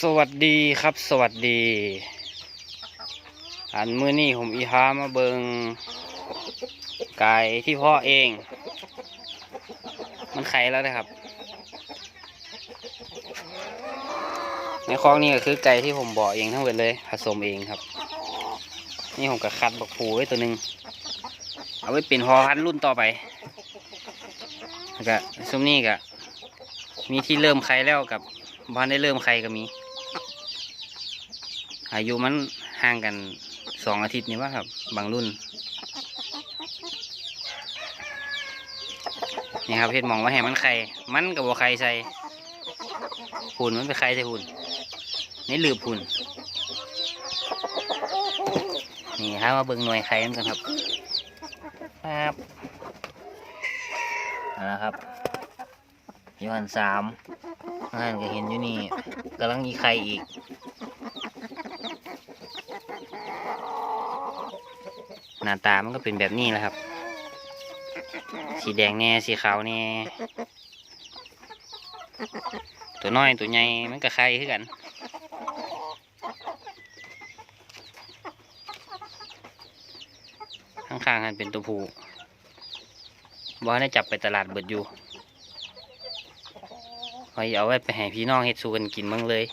สวัสดีครับสวัสดี อันมือนี่ผมอีฮามาเบิงไก่ที่พ่อเอง มันไข่แล้วนะครับ ในคลองนี่ก็คือไก่ที่ผมบ่อเองทั้งหมดเลย ผสมเองครับ นี่ผมก็คัดบักผูไว้ตัวหนึ่งเอาไว้เป็นพอพันรุ่นต่อไปก็ซุ้มนี่ก็มีที่เริ่มไข่แล้วกับบ้านได้เริ่มไข่ก็มี อายุมันห่างกันสองอาทิตย์นี่ว่าครับ บางรุ่น นี่ครับเห็ดหมองว่าแห่มันไข่ มันกับว่าไข่ใส่หุ่นมันเป็นไข่ใส่หุ่นนี่ลืบหุ่นนี่ครับมาเบิ่งหน่วยไข่กันครับครับเอาละครับยู่หันสามหันก็เห็นอยู่นี่กำลังมีไข่อีก หน้าตามันก็เป็นแบบนี้แหละครับ สีแดงแน่สีขาวแน่ตัวน้อยตัวใหญ่มันก็ไข่คือกันข้างๆกันเป็นตัวผู้บ่ได้จับไปตลาดเบิดอยู่ไว้เอาไว้ไปให้พี่น้องเฮ็ดสูกันกินมั่งเลย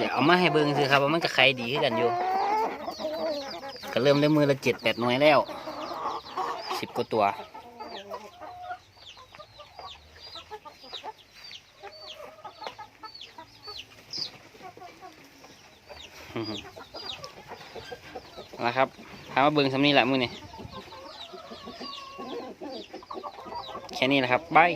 เดี๋ยเอามาให้เบิ่งสิครับว่ามันก็ไข่ดีขึ้นกันอยู่ ก็เริ่มได้มือละเจ็ดแปดหน่วยแล้วสิบกว่าตัว นะครับถามว่าเบิ่งสำนี้แหละมือนี่แค่นี้แหละครับบาย